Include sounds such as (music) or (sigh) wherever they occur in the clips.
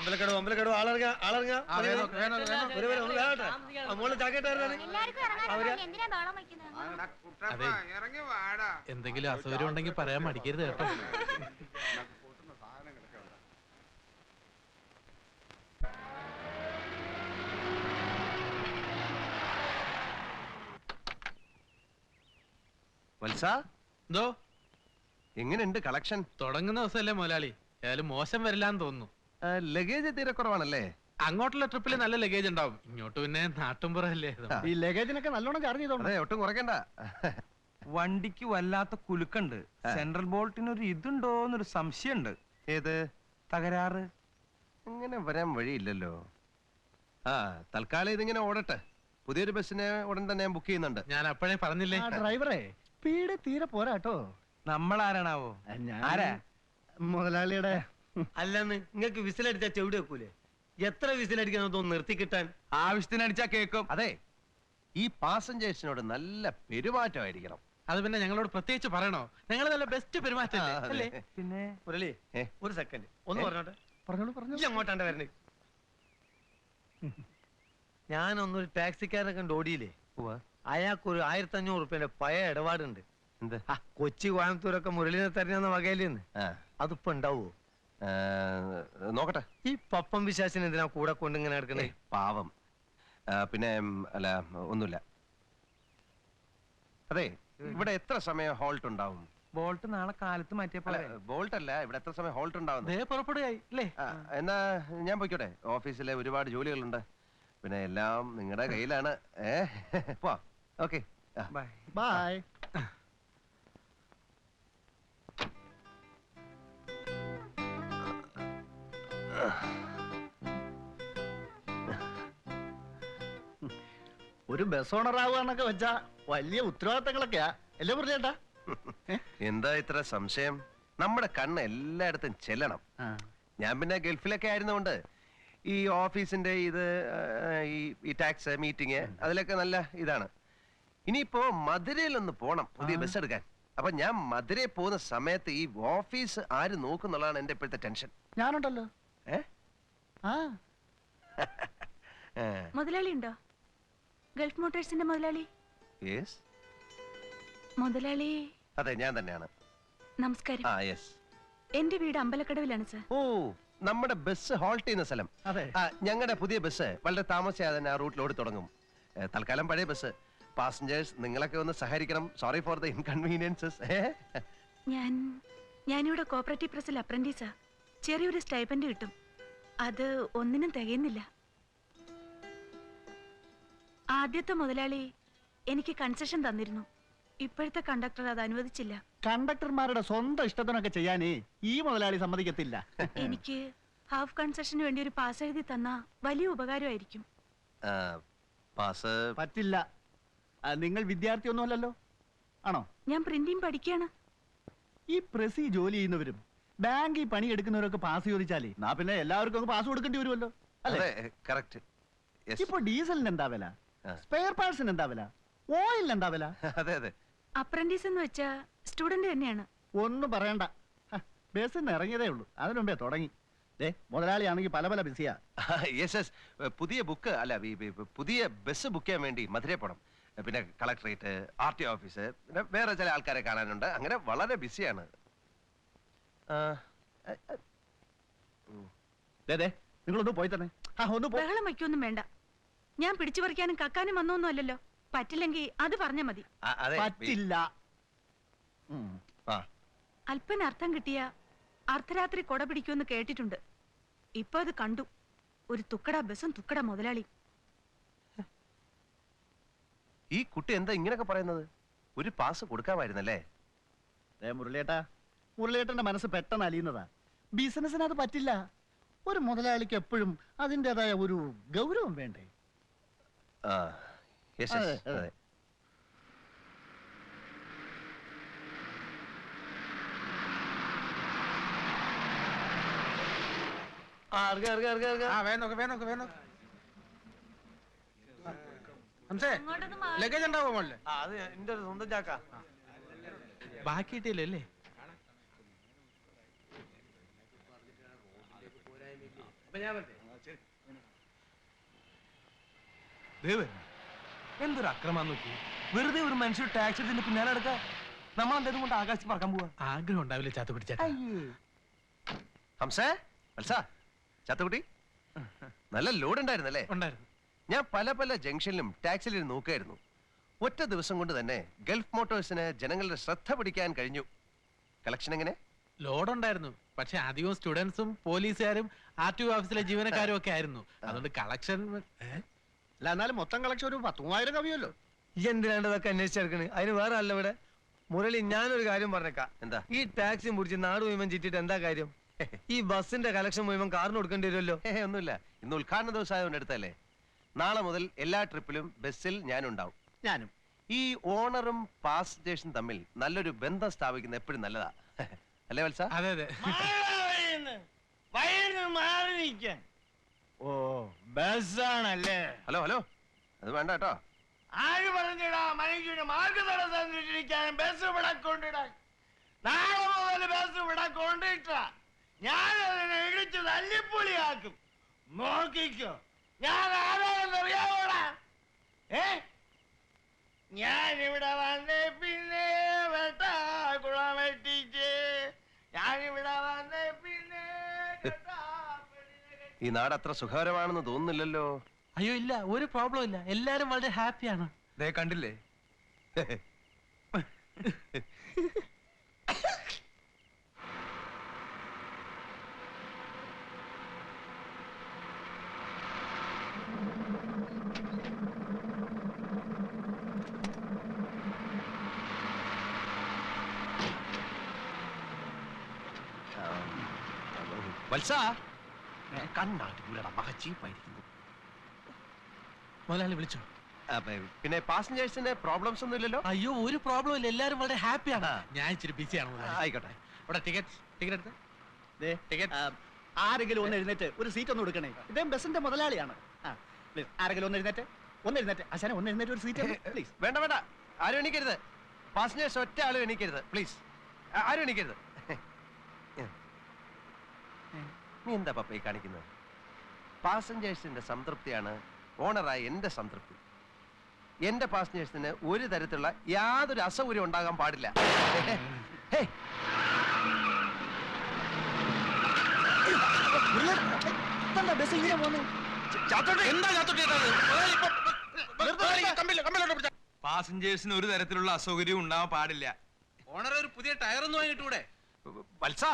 അമ്പലക്കടവ് അമ്പലക്കടവ് ആളിറങ്ങ ആളിറങ്ങ. മോൾ ചാക്കേട്ടായിരുന്നു എന്തെങ്കിലും അസൗകര്യം ഉണ്ടെങ്കിൽ പറയാൻ മടിക്കരുത് കേട്ടോ. വത്സ? എന്തോ? എങ്ങനെയുണ്ട് കളക്ഷൻ? തുടങ്ങുന്ന ദിവസമല്ലേ മുതലാളി. ഏതായാലും മോശം വരില്ലാന്ന് തോന്നുന്നു. ലഗേജ് തീരെ കുറവാണല്ലേ? അങ്ങോട്ടുള്ള ട്രിപ്പിൽ നല്ല ലഗേജ് ഉണ്ടാവും. ഇങ്ങോട്ട് പിന്നെ നാട്ടുമ്പുറല്ലേ ഈ ലഗേജിനൊക്കെ നല്ലോണം ചാർജ് ചെയ്തോണ്ട്. അതെ ഒട്ടും കുറയ്ക്കണ്ട. വണ്ടിക്ക് വല്ലാത്ത കുലുക്കുണ്ട്. സെൻട്രൽ ബോൾട്ടിന് ഒരു ഇതുണ്ടോന്നൊരു സംശയമുണ്ട്. ഏത്? തകരാറ്. ഇങ്ങനെ വരാൻ വഴിയില്ലല്ലോ. ആ തൽക്കാലം ഇതിങ്ങനെ ഓടട്ടെ. പുതിയൊരു ബസ്സിനെ ഉടൻ തന്നെ ഞാൻ ബുക്ക് ചെയ്യുന്നുണ്ട്. ഞാൻ അപ്പോഴേ പറഞ്ഞില്ലേ? ആ ഡ്രൈവറെ സ്പീഡ് തീരെ പോരാട്ടോ നമ്മളാരാണാവോ? ഞാൻ ആരാ? മുതലാളിയുടെ അല്ലെന്ന് നിങ്ങൾക്ക് വിസിലടിച്ചാ ചെവിടി വെക്കൂലേ? എത്ര വിസിലടിക്കാൻ തോന്നുന്നു നിർത്തി കിട്ടാൻ? ആവശ്യത്തിനടിച്ചാ കേക്കും. അതെ ഈ പാസഞ്ചേഴ്സിനോട് നല്ല പെരുമാറ്റമായിരിക്കണം. അത് പിന്നെ ഞങ്ങളോട് പ്രത്യേകിച്ച് പറയണോ? ഞങ്ങൾ നല്ല ബെസ്റ്റ് പെരുമാറ്റം ആ, അതെ. അല്ലേ? പിന്നെ? മുരളി ഏ? ഒരു സെക്കൻഡ് ഒന്ന് പറഞ്ഞോട്ടെ? പറഞ്ഞോളൂ പറഞ്ഞു ഈ അങ്ങോട്ടാണ്ട് വരണേ. ഞാനൊന്നൊരു ടാക്സിക്കാരനെ കണ്ട് ഓടിയില്ലേ? ഉവ്വ. അയാൾക്ക് ഒരു ആയിരത്തി അഞ്ഞൂറ് റുപ്യന്റെ പഴയ ഇടപാടുണ്ട്. എന്ത്? ആ, കൊച്ചി കോയമ്പത്തൂരൊക്കെ മുരളീനെ തരുന്ന വകയിലെന്ന് ആ, അതിപ്പോ ഉണ്ടാവോ? ആ, നോക്കട്ടെ. ഈ പപ്പം വിശ്വാസിന് എന്തിനാ കൂടെ കൊണ്ട് ഇങ്ങനെ എടുക്കണേ പാവം. പിന്നെ അല്ല ഒന്നുമില്ല. അതെ ഇവിടെ എത്ര സമയം ഹോൾട്ട് ഉണ്ടാവും? ബോൾട്ട് നാളെ കാലത്ത് മാറ്റിയപ്പോ ബോൾട്ട് അല്ല ഇവിടെ എത്ര സമയം ഹോൾട്ട് ഉണ്ടാവും ദേ പുറപ്പെടുകയായി അല്ലേ എന്നാ ഞാൻ പോയിക്കോട്ടെ. ഓഫീസിലെ ഒരുപാട് ജോലികളുണ്ട്. പിന്നെ എല്ലാം നിങ്ങളുടെ കയ്യിലാണ്. ഏ പോ ഓക്കെ ബൈ. ബായ് ഒരു ബസ് ഓണർ ആവുകയെന്നൊക്കെ വെച്ചാ വലിയ ഉത്തരവാദിത്തങ്ങളൊക്കെയാ. അല്ലേ പറഞ്ഞേട്ടാ എന്താ ഇത്ര സംശയം? നമ്മുടെ കണ്ണ് എല്ലായിടത്തും ചെല്ലണം. ഞാൻ പിന്നെ ഗൾഫിലൊക്കെ ആയിരുന്നുകൊണ്ട് ഈ ഓഫീസിന്റെ ഇത് ഈ ടാക്സ് മീറ്റിംഗ് അതിലൊക്കെ നല്ല ഇതാണ്. ഇനിയിപ്പോ മധുരയിൽ ഒന്ന് പോണം പുതിയ ബസ് എടുക്കാൻ. അപ്പൊ ഞാൻ മധുരയിൽ പോകുന്ന സമയത്ത് ഈ ഓഫീസ് ആര് നോക്കുന്നുള്ളതാണ് എന്റെ ഇപ്പോഴത്തെ ടെൻഷൻ ഞാനുണ്ടല്ലോ. (laughs) മുതലാളി ഉണ്ടോ ഗൾഫ് മോട്ടേഴ്സിന്റെ മുതലാളി? യെസ് മുതലാളി. അതെ ഞാൻ തന്നെയാണ്. നമസ്കാരം. ആ യെസ് എന്റെ വീട് അമ്പലക്കടവിലാണ് സർ. ഓ നമ്മുടെ ബസ് ഹോൾട്ട് ചെയ്യുന്ന സ്ഥലം. അതെ. ഞങ്ങളുടെ പുതിയ ബസ് വളരെ താമസിയാതെ തന്നെ ആ റൂട്ടിലോട് തുടങ്ങും. തൽക്കാലം പഴയ ബസ് പാസഞ്ചേഴ്സ് നിങ്ങളൊക്കെ ഒന്ന് സഹകരിക്കണം. സോറി ഫോർ ദ ഇൻകൺവീനിയൻസസ് ഞാൻ ഞാനിവിടെ കോപ്പറേറ്റീവ് പ്രസിൽ അപ്രന്റീസാ ചെറിയൊരു സ്റ്റൈപ്പൻഡ് കിട്ടും. അത് ഒന്നിനും തികയുന്നില്ല. ആദ്യത്തെ മുതലാളി എനിക്ക് കൺസെഷൻ തന്നിരുന്നു. ഇപ്പോഴത്തെ കണ്ടക്ടർ അത് അനുവദിച്ചില്ല. കണ്ടക്ടർമാരുടെ സ്വന്തം ഇഷ്ടത്തിനൊക്കെ ചെയ്യാനേ ഈ മുതലാളി സമ്മതിക്കത്തില്ല. എനിക്ക് ഹാഫ് കൺസെഷന് വേണ്ടി ഒരു പാസ് എഴുതി തന്ന വലിയ ഉപകാരമായിരിക്കും. പാസ് പറ്റില്ല. നിങ്ങൾ വിദ്യാർത്ഥിയൊന്നുമല്ലല്ലോ. ആണോ? ഞാൻ പ്രിന്റിംഗ് പഠിക്കുകയാണ്. ഈ പ്രസി ജോലി ചെയ്യുന്നവരും ബാങ്കിൽ പണിയെടുക്കുന്നവരൊക്കെ പാസ് ചോദിച്ചാലേ നാ പിന്നെ എല്ലാവർക്കും പാസ് കൊടുക്കേണ്ടി വരുമല്ലോ? അതെ കറക്റ്റ് ഇപ്പൊ ഡീസലിന് എന്താ വില? സ്പെയർ പാർട്സിന് എന്താ വില? ഓയിലിന് എന്താ വില? അതെ അതെ. അപ്രന്റീസ് എന്ന് വെച്ചാ സ്റ്റുഡന്റ് തന്നെയാണ്. ഒന്നും പറയണ്ട. ബസ് ബസ്സിന്ന് ഇറങ്ങിയതേ ഉള്ളൂ. അതിനു മുമ്പേ തുടങ്ങി. ദേ മുതലാളിയാണെങ്കിൽ പല പല ബിസിയാ യെസ് യെസ് പുതിയ ബുക്ക് അല്ല പുതിയ ബസ് ബുക്ക് ചെയ്യാൻ വേണ്ടി മധുരയിൽ പോണം. പിന്നെ കളക്ടറേറ്റ് ആർ ടി ഓഫീസ് പിന്നെ വേറെ ചില ആൾക്കാരെ കാണാനുണ്ട്. അങ്ങനെ വളരെ ബിസിയാണ് നിങ്ങളൊന്ന് പോയി തന്നെ. ആ ഒന്ന് പോ ബഹളം വയ്ക്കൊന്നും വേണ്ട. ഞാൻ പിടിച്ചു പറിക്കാനും കക്കാനും വന്നൊന്നും അല്ലല്ലോ പറ്റില്ലെങ്കിൽ അത് പറഞ്ഞ മതി. പറ്റില്ല. ആ അല്പന അർത്ഥം കിട്ടിയ അർദ്ധരാത്രി കൊട പിടിക്കുമെന്ന് കേട്ടിട്ടുണ്ട്. ഇപ്പൊ അത് കണ്ടു. ഒരു തുക്കട ബസും തുക്കട മുതലാളി. ഈ കുട്ടി എന്താ ഇങ്ങനെയൊക്കെ പറയുന്നത്? ഒരു പാസ് കൊടുക്കാമായിരുന്നല്ലേ? ദേ മുരളിയേട്ടാ മുരളിയേട്ടന്റെ മനസ്സ് പെട്ടെന്ന് അലിയുന്നതാ. ബിസിനസ്സിന് അത് പറ്റില്ല. ഒരു മുതലാളിക്ക് എപ്പോഴും അതിന്റെതായ ഒരു ഗൗരവം വേണ്ടേ? ആ യെസ് അതെ, യെസ് അതെ. അതെ. ആ ഇറങ്ങ ഇറങ്ങ ഇറങ്ങ ഇറങ്ങ. ആ വേഗം നോക്ക് വേഗം നോക്ക് വേഗം നോക്ക്. ഹംസേ ലഗേജ് ഉണ്ടാവോ മോളിൽ? ആ അത് എന്റെ ഒരു സ്വന്തം ചാക്ക. ബാക്കി കിട്ടിയില്ലേ ദേ വരുന്നു. എന്തൊരു അക്രമം നോക്കി വെറുതെ ഒരു മനുഷ്യർ ടാക്സി എടുത്തിന്റെ പിന്നാലെ എടുക്ക നമ്മൾ എന്തേലും കൊണ്ട് ആകാശത്ത് പറക്കാൻ പോവാ? ആഗ്രഹം ഉണ്ടാവില്ല ചാത്ത പിടിച്ച ഹംസേ ചത്തുകുട്ടി നല്ല ലോഡ് ഉണ്ടായിരുന്നല്ലേ? ഉണ്ടായിരുന്നു. ഞാൻ പല പല ജംഗ്ഷനിലും ടാക്സിലും നോക്കായിരുന്നു. ഒറ്റ ദിവസം കൊണ്ട് തന്നെ ഗൾഫ് മോട്ടോഴ്സിന് ജനങ്ങളുടെ ശ്രദ്ധ പിടിക്കാൻ കഴിഞ്ഞു. കളക്ഷൻ എങ്ങനെ? ലോഡ് ഉണ്ടായിരുന്നു പക്ഷെ അധികവും സ്റ്റുഡൻസും പോലീസുകാരും ആർ ടി ഓഫീസിലെ ജീവനക്കാരും ഒക്കെ ആയിരുന്നു. അതുകൊണ്ട് കളക്ഷൻ അല്ല എന്നാലും മൊത്തം കളക്ഷൻ ഒരു പത്ത് മൂവായിരം കവിയല്ലോ ഈ എന്തിനാണ്ട് ഇതൊക്കെ അന്വേഷിച്ചെടുക്കണ്? അതിന് വേറെ അല്ല ഇവിടെ? മുരളി ഞാനൊരു കാര്യം പറഞ്ഞേക്കാം. എന്താ? ഈ ടാക്സി മുറിച്ച് നാട് മുഴുവൻ ചുറ്റിട്ട് എന്താ കാര്യം? ഈ ബസിന്റെ കളക്ഷൻ മുഴുവൻ കാറിന് കൊടുക്കേണ്ടി വരുമല്ലോ? ഒന്നുമില്ല. ഇന്ന് ഉദ്ഘാടന ദിവസം ആയതുകൊണ്ട് എടുത്തല്ലേ നാളെ മുതൽ എല്ലാ ട്രിപ്പിലും ബസ്സിൽ ഞാനുണ്ടാവും. ഞാനും. ഈ ഓണറും പാസഞ്ചേഴ്സും തമ്മിൽ നല്ലൊരു ബന്ധം സ്ഥാപിക്കുന്നത് എപ്പോഴും നല്ലതാ. അല്ലേ വത്സ? അതെ അതെ. മാറി നിൽക്കാൻ. ഓ ബസ്സാണല്ലേ? Hello hello. അത് വേണ്ട കേട്ടോ. ആര് പറഞ്ഞിടാ മനുഷ്യന് മാർഗതടസ്സം സൃഷ്ടിക്കാൻ ബസ് ഇവിടെ കൊണ്ടിടാൻ നാളെ മുതൽ ബസ് ഇവിടെ കൊണ്ടിട്ട ഞാൻ അതിനെ ഇടിച്ച് തല്ലിപ്പൊളിയാക്കും. നോക്കിക്കോ. ഞാൻ ആരാണെന്നറിയാവോടാ? ഏ? ഞാൻ ഇവിടെ വന്നേ പിന്നെ വെട്ടാക്കുളം ഈ നാട് അത്ര സുഖകരമാണെന്ന് തോന്നുന്നില്ലല്ലോ. അയ്യോ ഇല്ല ഒരു പ്രോബ്ലം ഇല്ല. എല്ലാരും വളരെ ഹാപ്പിയാണ് ദേ കണ്ടില്ലേ? (laughs) മക ചീപ്പായിരിക്കുന്നു. മുതലാളി വിളിച്ചോ? പിന്നെ പാസഞ്ചേഴ്സിന്റെ പ്രോബ്ലംസ് ഒന്നും ഇല്ലല്ലോ? അയ്യോ ഒരു പ്രോബ്ലം ഇല്ല. എല്ലാരും വളരെ ഹാപ്പിയാണ് ഞാൻ ഇച്ചിരി ബിസിയാണ് ആയിക്കോട്ടെ. ഇവിടെ ടിക്കറ്റ് ടിക്കറ്റ് എടുത്ത്? ടിക്കറ്റ് ആരെങ്കിലും ഒന്ന് എഴുന്നേറ്റ് ഒരു സീറ്റ് ഒന്ന് കൊടുക്കണേ. ഇദ്ദേഹം ബസിന്റെ മുതലാളിയാണ്. പ്ലീസ് ആരെങ്കിലും ഒന്ന് എഴുന്നേറ്റ്? ഒന്ന് എഴുന്നേറ്റ്. അശാന ഒന്ന് എഴുന്നേറ്റ് ഒരു സീറ്റ് പ്ലീസ് വേണ്ട വേണ്ട. ആരും എണീക്കരുത്. പാസഞ്ചേഴ്സ് ഒറ്റ ആളും എണീക്കരുത്. പ്ലീസ് ആരും എണീക്കരുത്. നീ എന്താ പപ്പ ഈ കാണിക്കുന്നത്? പാസഞ്ചേഴ്സിന്റെ സംതൃപ്തിയാണ് ഓണറായ എന്റെ സംതൃപ്തി. എന്റെ പാസഞ്ചേഴ്സിന് ഒരു തരത്തിലുള്ള യാതൊരു അസൗകര്യം ഉണ്ടാകാൻ പാടില്ല. ഹേയ്, ബസ് ഇങ്ങനെ പോകുന്നു? പാസഞ്ചേഴ്സിന് ഒരു തരത്തിലുള്ള അസൗകര്യവും ഉണ്ടാവാൻ പാടില്ല. ഓണർ ഒരു പുതിയ ടയർ ഒന്നും വാങ്ങിട്ടൂടെ വത്സ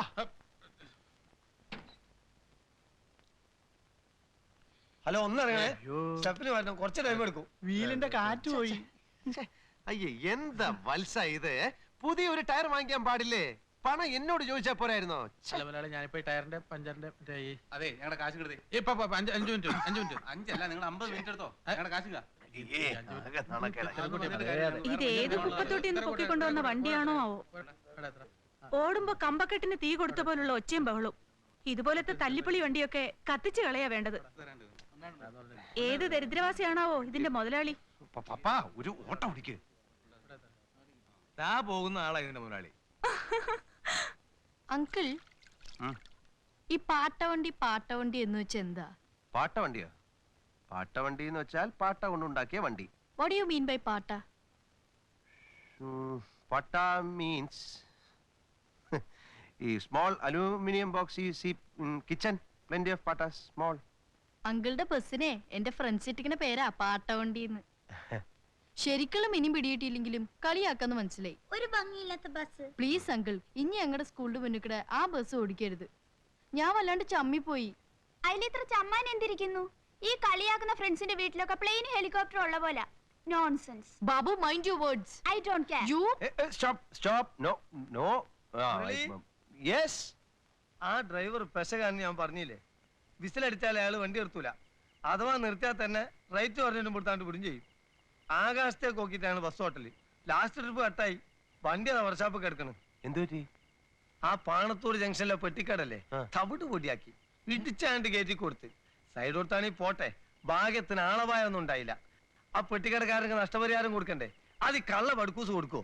ഹലോ ഒന്നിറങ്ങണേ സ്റ്റെപ്പിന് വരണം. കുറച്ച് ടൈം എടുക്കും. വീലിന്റെ കാറ്റ് പോയി. അയ്യേ എന്താ വത്സ ഇത്? പുതിയ ഒരു ടയർ വാങ്ങിക്കാൻ പാടില്ലേ? പണം എന്നോട് ചോദിച്ചാ പോരായിരുന്നോ? ചില അല്ല മുതലാളി ഞാനിപ്പോ ഈ ടയറിന്റെ പഞ്ചറിന്റെ അതെ ഞങ്ങളുടെ കാശ് കിട്ടി ഇപ്പൊ അഞ്ച് അഞ്ച് മിനിറ്റ് അഞ്ചു മിനിറ്റ്. അഞ്ചല്ല നിങ്ങൾ അമ്പത് മിനിറ്റ് എടുത്തോ? ഞങ്ങളുടെ കാശ്. ഇത്. ഏത് കുപ്പത്തൊട്ടി പൊക്കിക്കൊണ്ടുവന്ന വണ്ടിയാണോ ആവോ? ഓടുമ്പോ കമ്പക്കെട്ടിന് തീ കൊടുത്ത പോലുള്ള ഒച്ചയും ബഹളും. ഇതുപോലത്തെ തല്ലിപ്പൊളി വണ്ടിയൊക്കെ കത്തിച്ചു കളയാ വേണ്ടത്. ഏത് ദരിദ്രവാസിയാണാവോ ഇതിന്റെ മുതലാളി? പപ്പാ ഒരു ഓട്ടം ഓടിക്ക് പോകുന്ന ആളാ ഇതിന്റെ മുതലാളി. അങ്കിൾ ഈ പാട്ടവണ്ടി പാട്ടവണ്ടി എന്ന് വെച്ചാൽ എന്താ? പാട്ടവണ്ടിയോ? പാട്ടവണ്ടി എന്ന് വെച്ചാൽ പാട്ട കൊണ്ടുണ്ടാക്കിയ വണ്ടി. വാട്ട് യു മീൻ ബൈ പാട്ട? പാട്ട മീൻസ് (laughs) ഈ സ്മോൾ അലൂമിനിയം ബോക്സ് ഈ സി കിച്ചൺ പ്ലെന്റി ഓഫ് പാട്ട സ്മോൾ അങ്കിളുടെ ബസ്സിനെ എന്റെ ഫ്രണ്ട്സ് ഇട്ടിക്കുന്ന പേരാ പാട്ടവണ്ടിന്ന്. ശരിക്കുള്ള മിനി പിടിയിട്ടില്ലെങ്കിലും കളിയാക്കാന്ന് മനസ്സിലായി. ഒരു ഭംഗിയില്ലാത്ത ബസ്. പ്ലീസ് അങ്കിൾ ഇനി ഞങ്ങളുടെ സ്കൂളിന്റെ മുന്നിൽ ആ ബസ് ഓടിക്കരുത്. ഞാൻ വല്ലാണ്ട് ചമ്മിപ്പോയി. അതിലിത്ര ചമ്മാൻ എന്തിരിക്കുന്നു? ഈ കളിയാക്കുന്ന ഫ്രണ്ട്സിന്റെ വീട്ടിലൊക്കെ പ്ലെയിൻ ഹെലികോപ്റ്റർ ഉള്ള പോലെ. Nonsense Babu mind you words I don't care you stop stop no no yes ആ ഡ്രൈവർ പെശകാരൻ ഞാൻ പറഞ്ഞില്ലേ? വിസിലടിച്ചാൽ അയാൾ വണ്ടി നിർത്തൂല. അഥവാ നിർത്തിയാൽ തന്നെ റൈറ്റ് പറഞ്ഞിട്ട് കൊടുത്താണ്ട് വിടും ചെയ്യും. ആകാശത്തേക്ക് നോക്കിയിട്ടാണ് ബസ് ഹോട്ടലിൽ ലാസ്റ്റ് ട്രിപ്പ് കട്ടായി. വണ്ടി അതാ വർഷാപ്പ് കിടക്കണു. എന്ത് പറ്റി? ആ പാണത്തൂർ ജംഗ്ഷനിലെ പെട്ടിക്കടല്ലേ. തവിട്ട് പൊടിയാക്കി. ഇടിച്ചാണ്ട് കയറ്റി കൊടുത്ത്. സൈഡ് കൊടുത്താണെങ്കിൽ പോട്ടെ. ഭാഗ്യത്തിന് ആളപായൊന്നും ഉണ്ടായില്ല. ആ പെട്ടിക്കടക്കാരന് നഷ്ടപരിഹാരം കൊടുക്കണ്ടേ? അത് കള്ള പടുക്കൂസ് കൊടുക്കോ?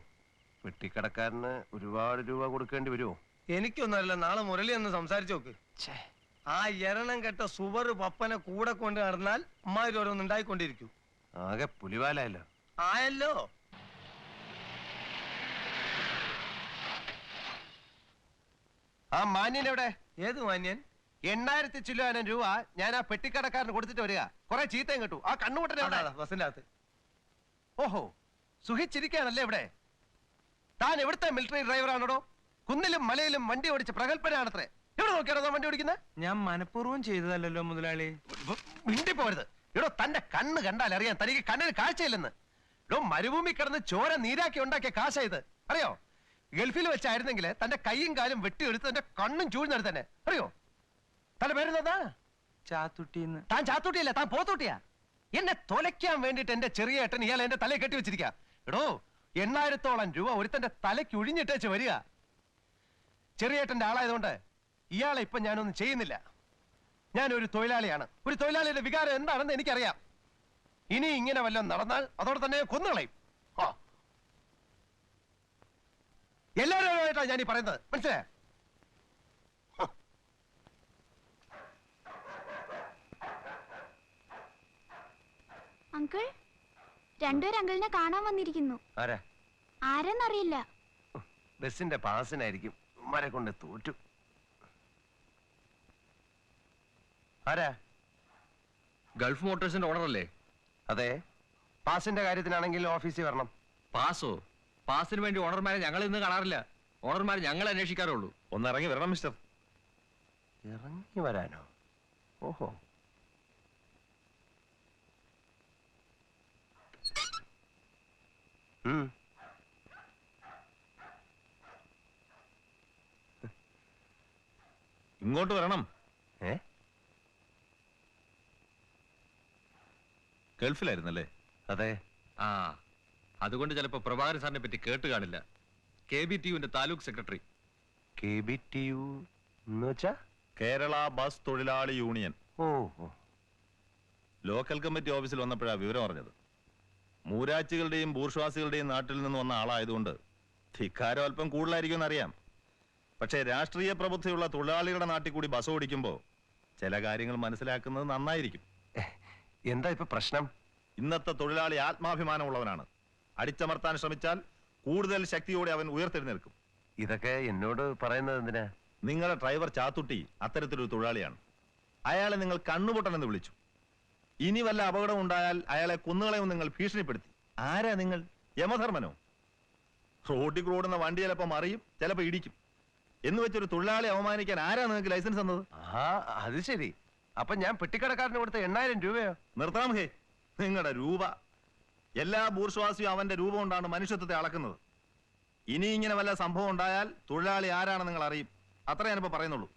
പെട്ടിക്കടക്കാരന് ഒരുപാട് രൂപ കൊടുക്കേണ്ടി വരുമോ? എനിക്കൊന്നല്ല നാളെ മുരളി ഒന്ന് സംസാരിച്ചു നോക്ക്. ആ എരണം കെട്ട സുവർ പപ്പനെ കൂടെ കൊണ്ട് നടന്നാൽ അമ്മാതിരി ഓരോന്ന് ഉണ്ടായിക്കൊണ്ടിരിക്കും. ആകെ പുലിവാലായല്ലോ. ആയല്ലോ. ആ മാന്യൻ എവിടെ? ഏത് മാന്യൻ? എണ്ണായിരത്തി ചില്ലുവാനും രൂപ ഞാൻ ആ പെട്ടിക്കടക്കാരന് കൊടുത്തിട്ട് വരിക. കുറെ ചീത്തയും കിട്ടു ആ കണ്ണുമുട്ടനെ അതാ, എവിടെ? ബസ്സിന്റെ അകത്ത് ഓഹോ സുഖിച്ചിരിക്കുകയാണല്ലേ ഇവിടെ? താൻ എവിടുത്തെ മിലിറ്ററി ഡ്രൈവറാണോ കുന്നിലും മലയിലും വണ്ടി ഓടിച്ച് പ്രഗത്ഭനാണത്രേ. എവിടെ നോക്കിയാണോ വണ്ടി ഓടിക്കുന്നത് ഞാൻ മനഃപൂർവം ചെയ്തതല്ലോ മുതലാളി. മിണ്ടി പോരുത്. എടോ തന്റെ കണ്ണ് കണ്ടാൽ അറിയാം തനിക്ക് കണ്ണിൽ കാഴ്ചയില്ലെന്ന്. എടോ മരുഭൂമി കിടന്ന് ചോര നീരാക്കി ഉണ്ടാക്കിയ കാശായത് ഇത്. അറിയോ? ഗൾഫിൽ വെച്ചായിരുന്നെങ്കിൽ തന്റെ കൈയും കാലും വെട്ടിയെടുത്ത് തന്റെ കണ്ണും ചൂഴ്ന്നെടുത്ത് തന്നെ അറിയോ? തന്റെ പേരെന്താ? ചാത്തുട്ടിന്ന്. താൻ ചാത്തുട്ടിയല്ല താൻ പോത്തുട്ടിയാ. എന്നെ തൊലയ്ക്കാൻ വേണ്ടിട്ട് എന്റെ ചെറിയ ഏട്ടൻ ഇയാൾ എന്റെ തലയിൽ കെട്ടി വെച്ചിരിക്കാ. എടോ എണ്ണായിരത്തോളം രൂപ ഒരുത്തന്റെ തലയ്ക്ക് ഒഴിഞ്ഞിട്ടേച്ച് വരിക. ചെറിയേട്ടന്റെ ആളായതുകൊണ്ട് ഇയാളെ ഇപ്പൊ ഞാനൊന്നും ചെയ്യുന്നില്ല. ഞാനൊരു തൊഴിലാളിയാണ്. ഒരു തൊഴിലാളിയുടെ വികാരം എന്താണെന്ന് എനിക്കറിയാം. ഇനി ഇങ്ങനെ വല്ലതും നടന്നാൽ അതോടെ തന്നെ കൊന്നുകളയും. എല്ലാവരുമായിട്ടാണ് ഞാൻ ഈ പറയുന്നത്. മനസ്സിലായോ? അങ്കിൾ രണ്ടുപേരും അങ്കിളിനെ കാണാൻ വന്നിരിക്കുന്നു. ആരാ? ആരെന്നറിയില്ല. ബസിന്റെ പാസിനായിരിക്കും. മരെ കൊണ്ട് തോറ്റു. ആരാ? ഗൾഫ് മോട്ടോഴ്സിന്റെ ഓണർ അല്ലേ അതെ. പാസിന്റെ കാര്യത്തിനാണെങ്കിൽ ഓഫീസിൽ വരണം. പാസോ? പാസിന് വേണ്ടി ഓണർമാരെ ഞങ്ങൾ ഇന്ന് കാണാറില്ല. ഓണർമാർ ഞങ്ങൾ അന്വേഷിക്കാറുള്ളൂ. ഒന്ന് ഇറങ്ങി വരണം മിസ്റ്റർ. ഇറങ്ങി വരാനോ? ഓഹോ. ഇങ്ങോട്ട് വരണം ഏ ഗൾഫിലായിരുന്നല്ലേ? അതെ. ആ അതുകൊണ്ട് ചിലപ്പോ പ്രഭാകരൻ സാറിനെ പറ്റി കേട്ട് കാണില്ല. K B T യുവിന്റെ taluk secretary. K B T U എന്ന് വെച്ചാ? കേരള ബസ് തൊഴിലാളി യൂണിയൻ. ഓ ഓ. ലോക്കൽ കമ്മിറ്റി ഓഫീസിൽ വന്നപ്പോഴാ വിവരം അറിഞ്ഞത്. മൂരാച്ചികളുടെയും ബൂർഷ്വാസികളുടെയും നാട്ടിൽ നിന്ന് വന്ന ആളായതുകൊണ്ട് ധിക്കാരം അല്പം കൂടുതലായിരിക്കും എന്നറിയാം പക്ഷേ രാഷ്ട്രീയ പ്രബുദ്ധിയുള്ള തൊഴിലാളികളുടെ നാട്ടിൽ കൂടി ബസ് ഓടിക്കുമ്പോൾ ചില കാര്യങ്ങൾ മനസ്സിലാക്കുന്നത് നന്നായിരിക്കും. എന്താ ഇപ്പൊ പ്രശ്നം? ഇന്നത്തെ തൊഴിലാളി ആത്മാഭിമാനമുള്ളവനാണ്. അടിച്ചമർത്താൻ ശ്രമിച്ചാൽ കൂടുതൽ ശക്തിയോടെ അവൻ ഉയർത്തെഴുന്നേൽക്കും. ഇതൊക്കെ എന്നോട് പറയുന്നത് എന്തിനാ? നിങ്ങളുടെ ഡ്രൈവർ ചാത്തുട്ടി അത്തരത്തിലൊരു തൊഴിലാളിയാണ്. അയാളെ നിങ്ങൾ കണ്ണുപൊട്ടൻ എന്ന് വിളിച്ചു. ഇനി വല്ല അപകടം ഉണ്ടായാൽ അയാളെ കുന്നുകളയും നിങ്ങൾ ഭീഷണിപ്പെടുത്തി. ആരാ നിങ്ങൾ? യമധർമ്മനോ? റോഡിൽ ഓടുന്ന വണ്ടി ചിലപ്പോൾ മറിയും ചിലപ്പോൾ ഇടിക്കും. എന്ന് വെച്ചൊരു തൊഴിലാളി അവമാനിക്കാൻ ആരാ നിങ്ങൾക്ക് ലൈസൻസ് തന്നത്? ആ അത് ശരി. അപ്പൊ ഞാൻ പെട്ടിക്കടക്കാരന് കൊടുത്ത എണ്ണായിരം രൂപയോ? നിർത്താം ഹേ നിങ്ങളുടെ രൂപ. എല്ലാ ബൂർഷ്വാസിയും അവന്റെ രൂപം കൊണ്ടാണ് മനുഷ്യത്വത്തെ അളക്കുന്നത്. ഇനി ഇങ്ങനെ വല്ല സംഭവം ഉണ്ടായാൽ തൊഴിലാളി ആരാണെന്ന് നിങ്ങൾ അറിയും. അത്ര ഞാനിപ്പോ പറയുന്നുള്ളൂ.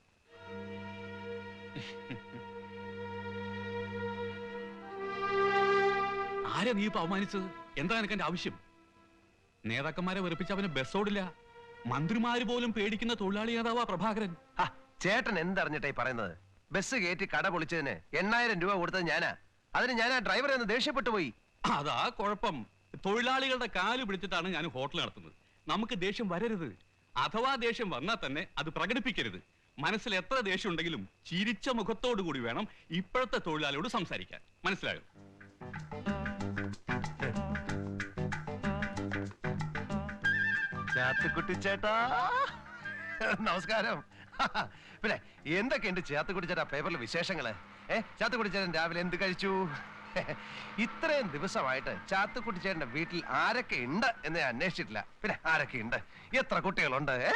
ആരാ നീ ഇപ്പൊ അവമാനിച്ചത് എന്താ എനിക്ക് എന്റെ ആവശ്യം? നേതാക്കന്മാരെ വെറുപ്പിച്ച് അവന് ബസ് ഓടില്ല. മന്ത്രിമാര് പോലും പേടിക്കുന്ന തൊഴിലാളി നേതാവാ പ്രഭാകരൻ. ആ ചേട്ടൻ എന്തറിഞ്ഞിട്ടായി പറയുന്നത്? ബസ് കയറ്റി കട പൊളിച്ചതിന് എണ്ണായിരം രൂപ കൊടുത്തത് ഞാനാ. അതിന് ഞാൻ ആ ഡ്രൈവറെ ഒന്ന് ദേഷ്യപ്പെട്ടു പോയി. അതാ കുഴപ്പം. തൊഴിലാളികളുടെ കാൽ പിടിച്ചിട്ടാണ് ഞാൻ ഹോട്ടൽ നടത്തുന്നത്. നമുക്ക് ദേഷ്യം വരരുത്. അഥവാ ദേഷ്യം വന്നാൽ തന്നെ അത് പ്രകടിപ്പിക്കരുത്. മനസ്സിൽ എത്ര ദേഷ്യം ഉണ്ടെങ്കിലും ചിരിച്ച മുഖത്തോടു കൂടി വേണം ഇപ്പോഴത്തെ തൊഴിലാളിയോട് സംസാരിക്കാൻ. മനസ്സിലായോ? ചാത്തുക്കുട്ടി ചേട്ടാ. നമസ്കാരം. (laughs) പിന്നെ എന്തൊക്കെയുണ്ട് ചാത്തുക്കുട്ടി ചേട്ടാ പേപ്പറിലെ വിശേഷങ്ങൾ? ഏ ചാത്തുക്കുട്ടി ചേട്ടൻ രാവിലെ എന്ത് കഴിച്ചു? (laughs) ഇത്രയും ദിവസമായിട്ട് ചാത്തുക്കുട്ടി ചേട്ടന്റെ വീട്ടിൽ ആരൊക്കെ ഉണ്ട് എന്ന് ഞാൻ അന്വേഷിച്ചിട്ടില്ല. പിന്നെ ആരൊക്കെ ഉണ്ട്? എത്ര കുട്ടികളുണ്ട്? ഏ?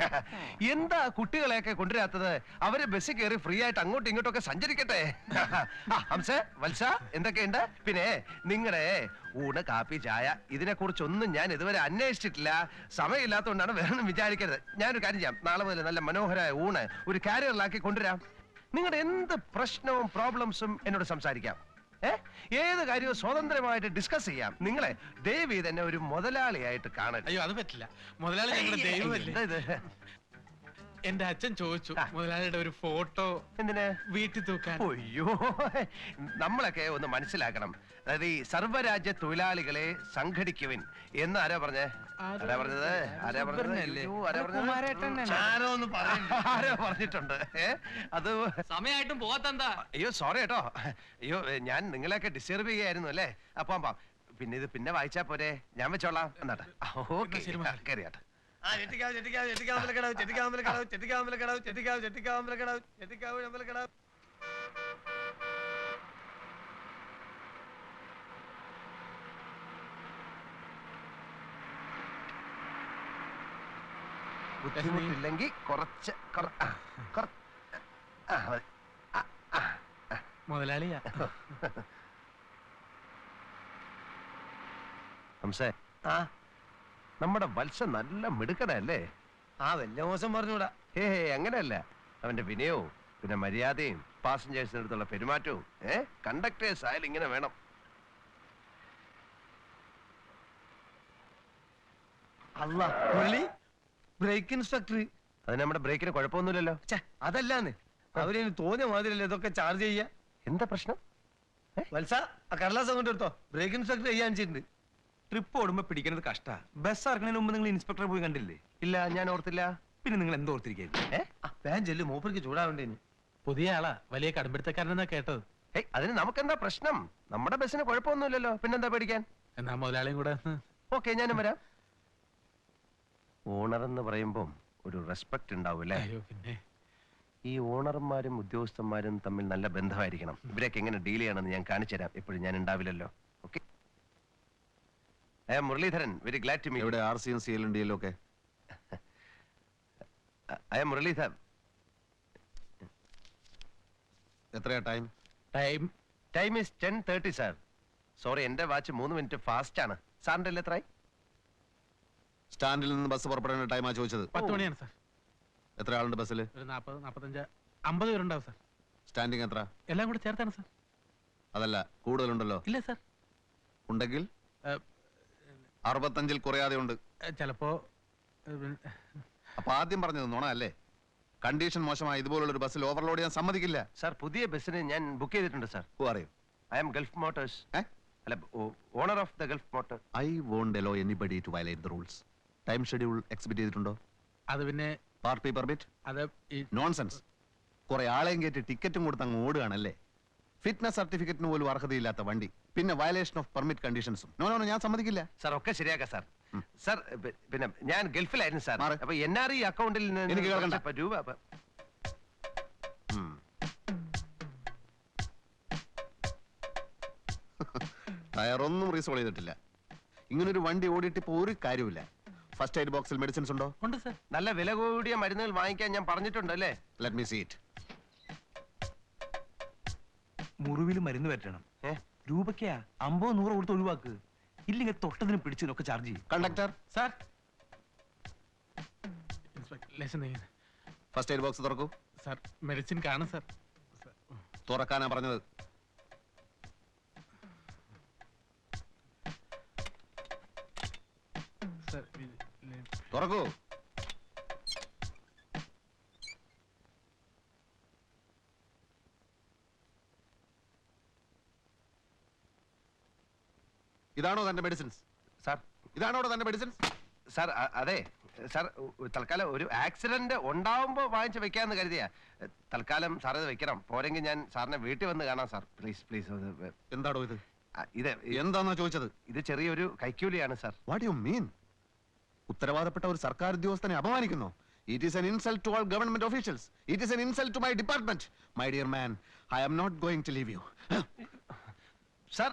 (laughs) എന്താ കുട്ടികളെയൊക്കെ കൊണ്ടുവരാത്തത്? അവർ ബസ് കയറി ഫ്രീ ആയിട്ട് അങ്ങോട്ടും ഇങ്ങോട്ടും ഒക്കെ സഞ്ചരിക്കട്ടെ? (laughs) ഹംസ വത്സ എന്തൊക്കെയുണ്ട്? പിന്നെ നിങ്ങളെ ഊണ് കാപ്പി ചായ ഇതിനെ കുറിച്ചൊന്നും ഞാൻ ഇതുവരെ അന്വേഷിച്ചിട്ടില്ല. സമയമില്ലാത്തതുകൊണ്ടാണ് വേറെ വിചാരിക്കരുത്. ഞാനൊരു കാര്യം ചെയ്യാം. നാളെ മുതൽ നല്ല മനോഹരമായ ഊണ് ഒരു കാരിയറിലാക്കി കൊണ്ടുവരാം. നിങ്ങളുടെ എന്ത് പ്രശ്നവും പ്രോബ്ലംസും എന്നോട് സംസാരിക്കാം. ഏത് കാര്യവും സ്വതന്ത്രമായിട്ട് ഡിസ്കസ് ചെയ്യാം. നിങ്ങളെ ദേവി തന്നെ ഒരു മുതലാളിയായിട്ട് കാണട്ടെ. അയ്യോ അത് പറ്റില്ല. മുതലാളി ഞങ്ങളുടെ ദൈവമല്ലേ? എന്റെ അച്ഛൻ ചോദിച്ചു മുതലാളിയുടെ ഒരു ഫോട്ടോ എന്തിനാ? വീട്ടിൽ തൂക്കാൻ. അയ്യോ നമ്മളൊക്കെ ഒന്ന് മനസ്സിലാക്കണം. അതായത് ഈ സർവരാജ്യ തൊഴിലാളികളെ സംഘടിക്കുവിൻ എന്ന് ആരാ പറഞ്ഞേ? ആരാ പറഞ്ഞത്? ആരാ പറഞ്ഞത്? അയ്യോ, ആരാ പറഞ്ഞത്? ആരോ ഒന്ന് പറയുന്നു. (laughs) ആരോ പറഞ്ഞിട്ടുണ്ട്. ഏ? അത് സമയമായിട്ടും പോകാത്തെന്താ അയ്യോ സോറി കേട്ടോ അയ്യോ ഏ, ഞാൻ നിങ്ങളെയൊക്കെ ഡിസ്റ്റർബ് ചെയ്യായിരുന്നു അല്ലേ? അപ്പം അപ്പം പിന്നെ ഇത് പിന്നെ വായിച്ചാ പോരെ? ഞാൻ വെച്ചോളാം. എന്നാട്ടെ. ഓക്കെ ശരി. കയറിയാട്ടെ ചെട്ടിക്കാവ് ചെട്ടിക്കാവ് ബുദ്ധിമുട്ടില്ലെങ്കിൽ കുറച്ച്. മുതലാളിയാ ഹംസേ ആ നമ്മുടെ വത്സ നല്ല മിടുക്കനല്ലേ ആ വല്ല മോശം പറഞ്ഞൂടാ ഹേ ഹേ അങ്ങനെയല്ല. അവന്റെ വിനയവും പിന്നെ മര്യാദയും പാസഞ്ചേഴ്സിനടുത്തുള്ള പെരുമാറ്റവും ഏ? കണ്ടക്ടേഴ്സ് ആയാലും ഇങ്ങനെ വേണം. അല്ല ബ്രേക്ക് ഇൻസ്ട്രക്ടർ. അത് നമ്മുടെ ബ്രേക്കിന് കുഴപ്പമൊന്നുമില്ലല്ലോ. അതല്ലാന്ന്. അവരിന് തോന്നിയ മാതിരിയല്ലേ ഇതൊക്കെ ചാർജ് ചെയ്യാ? എന്താ പ്രശ്നം? വത്സ ആ കടലാസ് അങ്ങോട്ട് ബ്രേക്ക് ഇൻസ്ട്രക്ടർ ചെയ്യാൻ ട്രിപ്പ് ഓടുമ്പോ പിടിക്കുന്നത് കഷ്ടാ. ബസ് ഇറങ്ങുന്നതിന് മുമ്പ് നിങ്ങൾ ഇൻസ്പെക്ടർ പോയി കണ്ടില്ലേ? ഇല്ല ഞാൻ ഓർത്തില്ല. പിന്നെ നിങ്ങൾ എന്തോ ചെല്ലു മൂപ്പർക്ക് ചൂടാവേണ്ടേന് പുതിയ ആളാ വലിയ കടുംപിടുത്തക്കാരനെന്നാ കേട്ടത്. ഏയ് അതിന് നമുക്കെന്താ പ്രശ്നം? നമ്മുടെ ബസ്സിന് കുഴപ്പമൊന്നുമില്ലല്ലോ. പിന്നെന്താ പേടിക്കാൻ? എന്നാ മുതലാളിയും കൂടെ ഒന്ന് ഓക്കെ ഞാനും വരാം. ഓണർ എന്ന് പറയുമ്പം ഒരു റെസ്പെക്ട് ഉണ്ടാവൂല്ലേ അല്ലേ? അയ്യോ പിന്നെ. ഈ ഓണർമാരും ഉദ്യോഗസ്ഥന്മാരും തമ്മിൽ നല്ല ബന്ധമായിരിക്കണം. ഇവരൊക്കെ എങ്ങനെ ഡീൽ ചെയ്യണമെന്ന് ഞാൻ കാണിച്ചു തരാം ഇപ്പോഴും ഞാൻ ഉണ്ടാവില്ലല്ലോ. Okay? I am Muraleedharan very glad to me എവിടെ ആർ എം സി എൽ എല്ലും ഒക്കെ? ഐ ആം മുരളീധർ എത്രയാ time time time is ten thirty sir sorry എന്റെ വാച്ച് മൂന്ന് മിനിറ്റ് ഫാസ്റ്റ് ആണ്. സാറിന്റെ അല്ലേ എത്രയായി സ്റ്റാൻഡിൽ നിന്ന് ബസ് പുറപ്പെടേണ്ട ടൈമാ ചോദിച്ചത്. പത്ത് മണിയാണ് സാർ എത്ര ആളുണ്ട് ബസ്സിൽ ഒരു നാപ്പത് നാപ്പത്തഞ്ച് അമ്പത് പേരുണ്ടാവും സാർ സ്റ്റാൻഡിങ് എത്ര? എല്ലാം കൂടെ ചേർത്താണ് സാർ അതല്ല കൂടുതലുണ്ടല്ലോ. ഇല്ല സാർ ഉണ്ടെങ്കിൽ? അറുപത്തഞ്ചിൽ കുറയാതെ ഉണ്ട് ചിലപ്പോ അപ്പൊ ആദ്യം പറഞ്ഞത് നുണ അല്ലേ? കണ്ടീഷൻ മോശമായ ഇതുപോലുള്ള ഒരു ബസ്സിൽ ഓവർലോഡ് ചെയ്യാൻ സമ്മതിക്കില്ല. സാർ പുതിയ ബസ്സിന് ഞാൻ ബുക്ക് ചെയ്തിട്ടുണ്ട് സാർ. ഓ അറിയും ഐ ആം ഗൾഫ് മോട്ടോഴ്സ് അല്ല owner of the Gulf motor I won't allow anybody to violate the rules time schedule exhibit ചെയ്തിട്ടുണ്ടോ? അത് പിന്നെ പാർട്ടി പെർമിറ്റ് അത് നോൺസെൻസ് കുറെ ആളെയും കയറ്റി ടിക്കറ്റും കൊടുത്ത് അങ്ങ് ഓടുകയാണല്ലേ? ഫിറ്റ്നസ് സർട്ടിഫിക്കറ്റിന് പോലും അർഹതയില്ലാത്ത വണ്ടി. പിന്നെ വയലേഷൻ ഓഫ് പെർമിറ്റ് കണ്ടീഷൻസും നോ നോ ഞാൻ സമ്മതിക്കില്ല. സാർ ഒക്കെ ശരിയാക്കാം സാർ സാർ പിന്നെ ഞാൻ ഗൾഫിലായിരുന്നു സാർ മാറ്. അപ്പൊ എൻ ആർ ഇ അക്കൗണ്ടിൽ നിന്ന് എനിക്ക് കേൾക്കണ്ട. അപ്പൊ രൂപ അപ്പൊ-. ടയറൊന്നും റീസോൾ ചെയ്തിട്ടില്ല. ഇങ്ങനൊരു വണ്ടി ഓടിയിട്ട് ഇപ്പൊ ഒരു കാര്യമില്ല ഫസ്റ്റ് എയ്ഡ് ബോക്സിൽ മെഡിസിൻസ് ഉണ്ടോ? ഉണ്ട് സർ നല്ല വില കൂടിയ മരുന്നുകൾ വാങ്ങിക്കാൻ ഞാൻ പറഞ്ഞിട്ടുണ്ട് അല്ലേ? ലെറ്റ് മീ സീറ്റ് മുറിവിൽ മരുന്ന് പറ്റണം? രൂപയ്ക്കാ അമ്പോ നൂറോ കൊടുത്ത് ഒഴിവാക്ക്. ഇല്ലെങ്കിൽ തൊട്ടതിന് പിടിച്ചതിനൊക്കെ ചാർജ് ചെയ്യും. Conductor sir first aid box തുറക്കൂ. സാർ മെഡിസിൻ കാണും സാർ തുറക്കാനാ പറഞ്ഞത്. തുറക്കൂ. ഇതാണോ തന്റെ മെഡിസിൻസ് സാർ. ഇതാണോ തന്റെ മെഡിസിൻസ് സാർ അതെ. സാർ തൽക്കാലം ഒരു ആക്സിഡന്റ് ഉണ്ടാവുമ്പോ വാങ്ങിച്ച് വെക്കാന്ന് കരുതിയാ. തൽക്കാലം സാർ ഇത് വെക്കണം. പോരെങ്കിൽ ഞാൻ സാറിനെ വീട്ടിൽ വന്ന് കാണാം സാർ. പ്ലീസ് പ്ലീസ് എന്താണോ ഇത്. ഇത്? എന്താണോ ചോദിച്ചത്? ഇത് ചെറിയൊരു കൈക്കൂലിയാണ് സാർ. വാട്ട് യു മീൻ ഉത്തരവാദപ്പെട്ട ഒരു സർക്കാർ ഉദ്യോഗസ്ഥനെ അപമാനിക്കുന്നു. It is an insult to all government officials it is an insult to my department my dear man I am not going to leave you sir